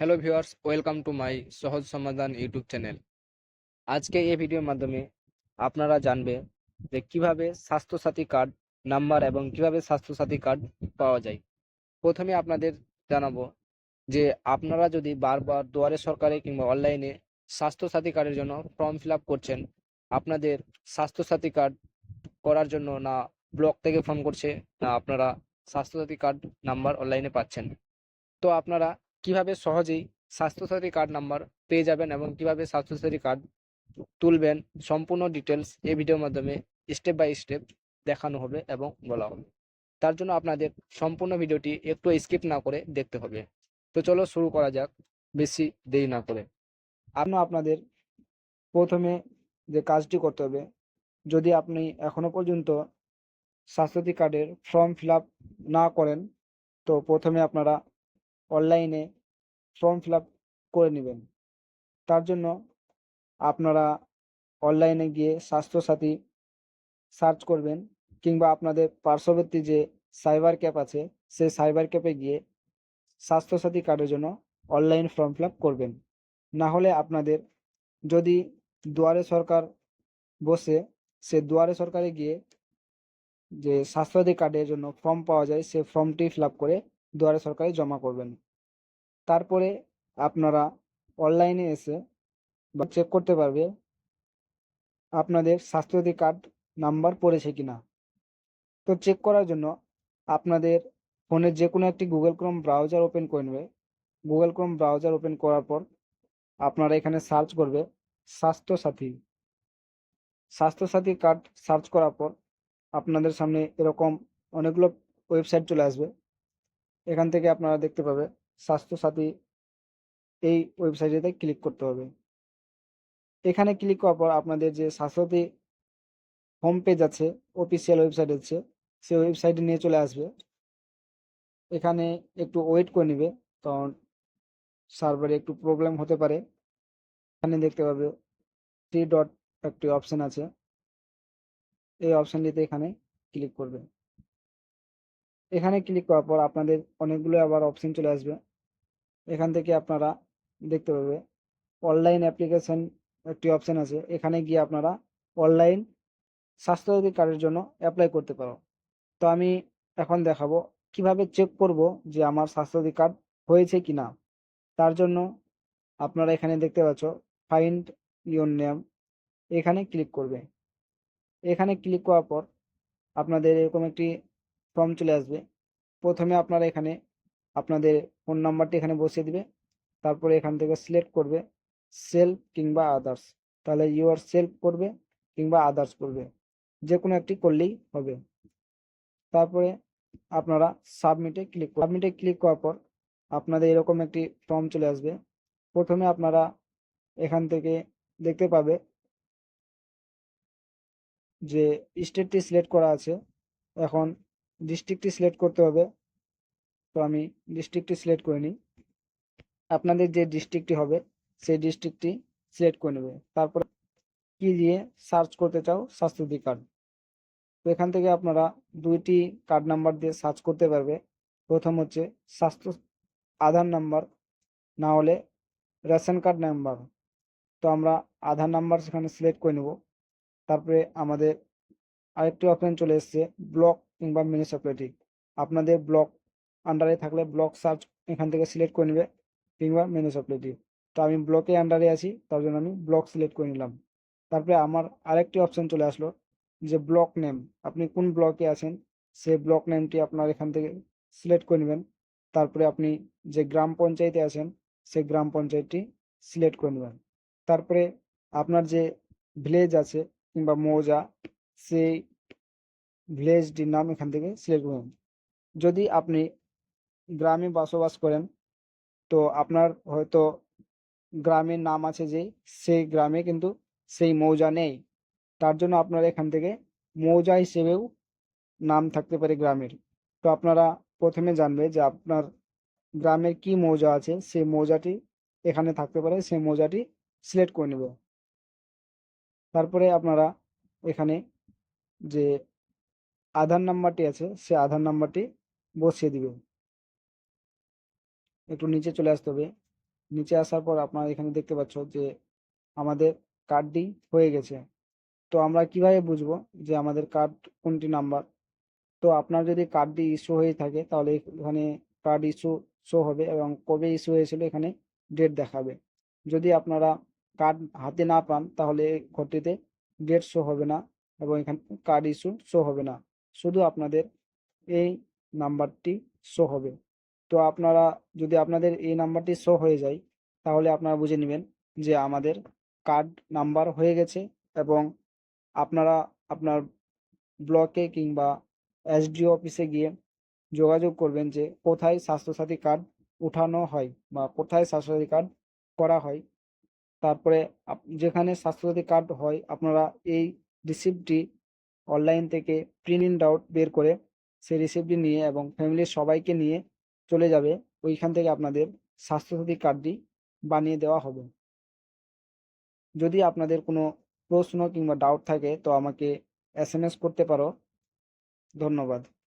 Hello viewers welcome to my সহজ সমাধান YouTube channel আজকে এই ভিডিওর মাধ্যমে আপনারা জানবে যে কীভাবে স্বাস্থ্যসাথী কার্ড নাম্বার এবং কীভাবে স্বাস্থ্যসাথী কার্ড পাওয়া যায়। প্রথমে আপনাদের জানাব যে আপনারা যদি বারবার দুয়ারে সরকারে কিংবা অনলাইনে স্বাস্থ্যসাথী কার্ডের জন্য ফর্ম ফিল করছেন, আপনাদের স্বাস্থ্যসাথী কার্ড করার জন্য না ব্লক থেকে ফোন করছে, না আপনারা স্বাস্থ্যসাথী কার্ড নাম্বার অনলাইনে পাচ্ছেন। তো আপনারা কীভাবে সহজেই স্বাস্থ্যসাথী কার্ড নাম্বার পেয়ে যাবেন এবং কীভাবে স্বাস্থ্যসাথী কার্ড তুলবেন, সম্পূর্ণ ডিটেলস এই ভিডিওর মাধ্যমে স্টেপ বাই স্টেপ দেখানো হবে এবং বলা হবে। তার জন্য আপনাদের সম্পূর্ণ ভিডিওটি একটু স্কিপ না করে দেখতে হবে। তো চলো শুরু করা যাক, বেশি দেরি না করে। আপনি আপনাদের প্রথমে যে কাজটি করতে হবে, যদি আপনি এখনও পর্যন্ত স্বাস্থ্যসাথী কার্ডের ফর্ম ফিল না করেন, তো প্রথমে আপনারা অনলাইনে ফর্ম ফিল আপ করে নেবেন। তার জন্য আপনারা অনলাইনে গিয়ে স্বাস্থ্যসাথী সার্চ করবেন কিংবা আপনাদের পার্শ্ববর্তী যে সাইবার ক্যাপ আছে সেই সাইবার ক্যাপে গিয়ে স্বাস্থ্যসাথী কার্ডের জন্য অনলাইন ফর্ম ফিল আপ করবেন। না হলে আপনাদের যদি দুয়ারে সরকার বসে সে দুয়ারে সরকারে গিয়ে যে স্বাস্থ্যসাথী কার্ডের জন্য ফর্ম পাওয়া যায়, সে ফর্মটি ফিল আপ করে দুয়ারে সরকারে জমা করবেন। তারপরে আপনারা অনলাইনে এসে বা চেক করতে পারবে আপনাদের স্বাস্থ্যসাথী কার্ড নাম্বার পড়েছে কিনা। তো চেক করার জন্য আপনাদের ফোনের যে কোনো একটি গুগল ক্রোম ব্রাউজার ওপেন করে নেবে। গুগল ক্রোম ব্রাউজার ওপেন করার পর আপনারা এখানে সার্চ করবে স্বাস্থ্যসাথী। স্বাস্থ্যসাথী কার্ড সার্চ করার পর আপনাদের সামনে এরকম অনেকগুলো ওয়েবসাইট চলে আসবে। এখান থেকে আপনারা দেখতে পাবে স্বাস্থ্যসাথী এই ওয়েবসাইটেতে ক্লিক করতে হবে। এখানে ক্লিক করার পর আপনাদের যে স্বাস্থ্যসাথী হোম পেজ আছে অফিসিয়াল ওয়েবসাইট আছে, সেই ওয়েবসাইটে নিয়ে চলে আসবে। এখানে একটু ওয়েট করে নেবে, কারণ সার্ভারে একটু প্রবলেম হতে পারে। এখানে দেখতে পাবে থ্রি ডট একটি অপশান আছে। এই অপশনটিতে এখানে ক্লিক করবে। এখানে ক্লিক করার পর আপনাদের অনেকগুলো আবার অপশান চলে আসবে। এখান থেকে আপনারা দেখতে পাবে অনলাইন অ্যাপ্লিকেশন একটি অপশান আছে। এখানে গিয়ে আপনারা অনলাইন স্বাস্থ্যসাথী কার্ডের জন্য অ্যাপ্লাই করতে পারো। তো আমি এখন দেখাবো কীভাবে চেক করব যে আমার স্বাস্থ্যসাথী কার্ড হয়েছে কি না তার জন্য আপনারা এখানে দেখতে পাচ্ছ ফাইন্ড ইওর নেম এখানে ক্লিক করবে। এখানে ক্লিক করার পর আপনাদের এরকম একটি ফর্ম চলে আসবে। প্রথমে আপনারা এখানে আপনাদের ফোন নাম্বারটি এখানে বসিয়ে দিবে। তারপরে এখান থেকে সিলেক্ট করবে সেলফ কিংবা আদার্স তাহলে ইউর সেলফ করবে কিংবা আদার্স করবে। যে কোনো একটি করলেই হবে। তারপরে আপনারা সাবমিটে ক্লিক সাবমিটে ক্লিক করার পর আপনাদের এরকম একটি ফর্ম চলে আসবে। প্রথমে আপনারা এখান থেকে দেখতে পাবে যে স্টেটটি সিলেক্ট করা আছে। এখন ডিস্ট্রিক্টটি সিলেক্ট করতে হবে। তো আমি ডিস্ট্রিক্টটি সিলেক্ট করে নিই। আপনাদের যে ডিস্ট্রিক্টটি হবে, সেই ডিস্ট্রিক্টটি সিলেক্ট করে নেবে। তারপর কি দিয়ে সার্চ করতে চাও স্বাস্থ্যসাথী কার্ড। তো এখান থেকে আপনারা দুইটি কার্ড নাম্বার দিয়ে সার্চ করতে পারবে। প্রথম হচ্ছে স্বাস্থ্য, আধার নাম্বার না হলে রেশন কার্ড নাম্বার তো আমরা আধার নাম্বার সেখানে সিলেক্ট করে নেব। তারপরে আমাদের আরেকটি অপশন চলে এসছে ব্লক কিংবা মিউনিসিপ্যালিটি আপনাদের ব্লক আন্ডারে থাকলে ব্লক সার্চ এখান থেকে সিলেক্ট করে নেবে, কিংবা মিউনিসিপ্যালিটি তো আমি ব্লকে আন্ডারে আছি, তার জন্য আমি ব্লক সিলেক্ট করে নিলাম। তারপরে আমার আরেকটি অপশন চলে আসলো, যে ব্লক নেম আপনি কোন ব্লকে আছেন, সেই ব্লক নেমটি আপনার এখান থেকে সিলেক্ট করে নেবেন। তারপরে আপনি যে গ্রাম পঞ্চায়েতে আছেন, সেই গ্রাম পঞ্চায়েতটি সিলেক্ট করে নেবেন। তারপরে আপনার যে ভিলেজ আছে, কিংবা মৌজা, সেই ভিলেজটির নাম এখান থেকে সিলেক্ট করুন যদি আপনি গ্রামে বসবাস করেন। তো আপনার হয়তো গ্রামের নাম আছে যেই, সেই গ্রামে কিন্তু সেই মৌজা নেই। তার জন্য আপনারা এখান থেকে মৌজা হিসেবেও নাম থাকতে পারে গ্রামের। তো আপনারা প্রথমে জানবে যে আপনার গ্রামের কি মৌজা আছে, সেই মৌজাটি এখানে থাকতে পারে, সেই মৌজাটি সিলেক্ট করে নেবে। তারপরে আপনারা এখানে যে আধার নাম্বারটি আছে সে আধার নাম্বারটি বসিয়ে দিবে। একটু নিচে চলে আসতে হবে। নিচে আসার পর আপনারা এখানে দেখতে পাচ্ছ যে আমাদের কার্ডটি হয়ে গেছে। তো আমরা কীভাবে বুঝব যে আমাদের কার্ড কোনটি নাম্বার তো আপনার যদি কার্ডটি ইস্যু হয়ে থাকে তাহলে এখানে কার্ড ইস্যু শো হবে এবং কবে ইস্যু হয়েছিল এখানে ডেট দেখাবে। যদি আপনারা কার্ড হাতে না পান তাহলে ঘরটিতে ডেট শো হবে না এবং এখানে কার্ড ইস্যু শো হবে না। শুধু আপনাদের এই নাম্বারটি শো হবে। তো আপনারা যদি আপনাদের এই নাম্বারটি শো হয়ে যায়, তাহলে আপনারা বুঝে নেবেন যে আমাদের কার্ড নাম্বার হয়ে গেছে এবং আপনারা আপনার ব্লকে কিংবা এসডিও অফিসে গিয়ে যোগাযোগ করবেন যে কোথায় স্বাস্থ্যসাথী কার্ড উঠানো হয় বা কোথায় স্বাস্থ্যসাথী কার্ড করা হয়। তারপরে যেখানে স্বাস্থ্যসাথী কার্ড হয়, আপনারা এই রিসিপ্টটি অনলাইন থেকে প্রিন্ট আউট বের করে সেই রিসিপ্টটি নিয়ে এবং ফ্যামিলির সবাইকে নিয়ে চলে যাবে, ওইখান থেকে আপনাদের স্বাস্থ্যসাথী কার্ডটি বানিয়ে দেওয়া হবে। যদি আপনাদের কোনো প্রশ্ন কিংবা ডাউট থাকে, তো আমাকে এস করতে পারো। ধন্যবাদ।